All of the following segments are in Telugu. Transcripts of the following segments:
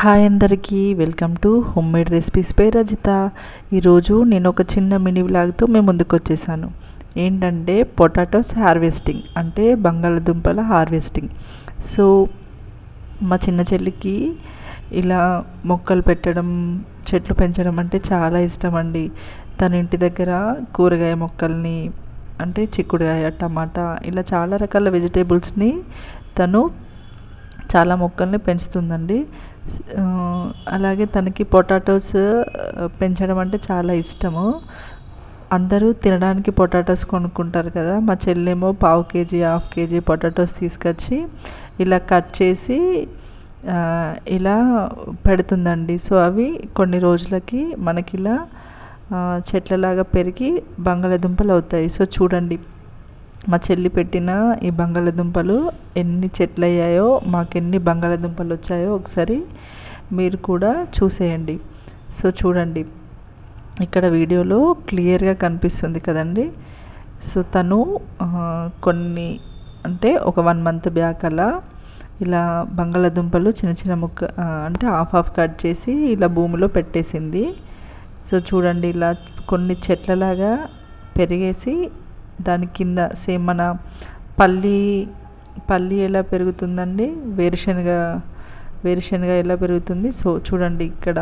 హాయ్ అందరికీ welcome to homemade recipes by Rajitha. ఈరోజు నేను ఒక చిన్న మినీ వ్లాగ్తో మేము ముందుకు వచ్చేసాను. ఏంటంటే పొటాటోస్ హార్వెస్టింగ్ అంటే బంగాళదుంపల హార్వెస్టింగ్. సో మా చిన్న చెల్లికి ఇలా మొక్కలు పెట్టడం చెట్లు పెంచడం అంటే చాలా ఇష్టం అండి తన ఇంటి దగ్గర కూరగాయ మొక్కల్ని అంటే చిక్కుడుగాయ టమాటా ఇలా చాలా రకాల వెజిటేబుల్స్ని తను చాలా మొక్కల్ని పెంచుతుందండి. అలాగే తనకి పొటాటోస్ పెంచడం అంటే చాలా ఇష్టము. అందరూ తినడానికి పొటాటోస్ కొనుక్కుంటారు కదా. మా చెల్లెమో పావు కేజీ హాఫ్ కేజీ పొటాటోస్ తీసుకొచ్చి ఇలా కట్ చేసి ఇలా పెడుతుందండి. సో అవి కొన్ని రోజులకి మనకి ఇలా చెట్లలాగా పెరిగి బంగాళదుంపలు అవుతాయి. సో చూడండి. మా చెల్లి పెట్టిన ఈ బంగాళదుంపలు ఎన్ని చెట్లు అయ్యాయో మాకు ఎన్ని బంగాళదుంపలు వచ్చాయో ఒకసారి మీరు కూడా చూసేయండి. సో చూడండి. ఇక్కడ వీడియోలో క్లియర్గా కనిపిస్తుంది కదండి. సో తను కొన్ని అంటే ఒక వన్ మంత్ బ్యాక్ అలా ఇలా బంగాళదుంపలు చిన్న చిన్న ముక్క అంటే హాఫ్ హాఫ్ కట్ చేసి ఇలా భూమిలో పెట్టేసింది. సో చూడండి ఇలా కొన్ని చెట్లలాగా పెరిగేసి దాని కింద సేమ్ మన పల్లి పల్లి ఎలా పెరుగుతుందండి? వేరుశనగ వేరుశనగ ఎలా పెరుగుతుంది? సో చూడండి ఇక్కడ.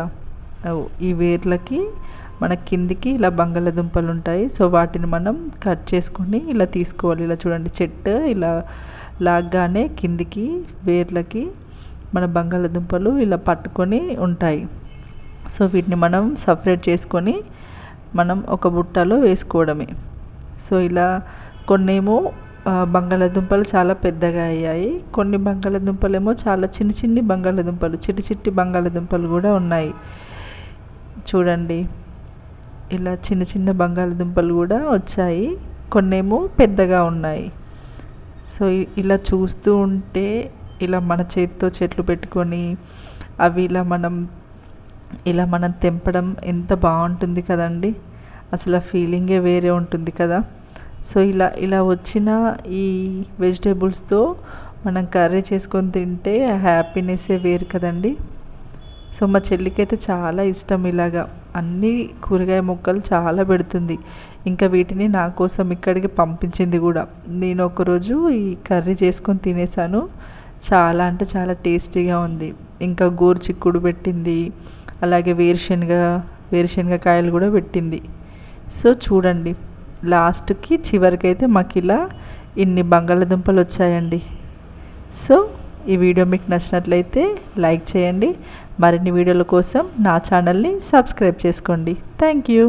ఈ వేర్లకి మన కిందికి ఇలా బంగాళదుంపలు ఉంటాయి. సో వాటిని మనం కట్ చేసుకొని ఇలా తీసుకోవాలి. ఇలా చూడండి చెట్టు ఇలా లాగ్గానే కిందికి వేర్లకి మన బంగాళదుంపలు ఇలా పట్టుకొని ఉంటాయి. సో వీటిని మనం సపరేట్ చేసుకొని మనం ఒక బుట్టలో వేసుకోవడమే. సో ఇలా కొన్నేమో బంగాళాదుంపలు చాలా పెద్దగా అయ్యాయి. కొన్ని బంగాళదుంపలేమో చాలా చిన్న చిన్ని బంగాళాదుంపలు చిట్టి చిట్టి బంగాళాదుంపలు కూడా ఉన్నాయి. చూడండి. ఇలా చిన్న చిన్న బంగాళదుంపలు కూడా వచ్చాయి. కొన్నేమో పెద్దగా ఉన్నాయి. సో ఇలా చూస్తూ ఉంటే ఇలా మన చేతితో చెట్లు పెట్టుకొని అవి ఇలా మనం ఇలా మనం తెంపడం ఎంత బాగుంటుంది కదండి. అసలు ఆ ఫీలింగే వేరే ఉంటుంది కదా. సో ఇలా ఇలా వచ్చిన ఈ వెజిటేబుల్స్తో మనం కర్రీ చేసుకొని తింటే హ్యాపీనెస్సే వేరు కదండి. సో మా చెల్లికైతే చాలా ఇష్టం ఇలాగా. అన్ని కూరగాయ మొక్కలు చాలా పెడుతుంది. ఇంకా వీటిని నా కోసం ఇక్కడికి పంపించింది కూడా. నేను ఒకరోజు ఈ కర్రీ చేసుకొని తినేసాను. చాలా అంటే చాలా టేస్టీగా ఉంది. ఇంకా గోరు చిక్కుడు పెట్టింది. అలాగే వేరుశనగ వేరుశనగ కాయలు కూడా పెట్టింది. సో చూడండి లాస్ట్కి చివరికైతే మాకు ఇలా ఇన్ని బంగాళదుంపలు వచ్చాయండి. సో ఈ వీడియో మీకు నచ్చినట్లయితే లైక్ చేయండి. మరిన్ని వీడియోల కోసం నా ఛానల్ని సబ్స్క్రైబ్ చేసుకోండి. Thank you.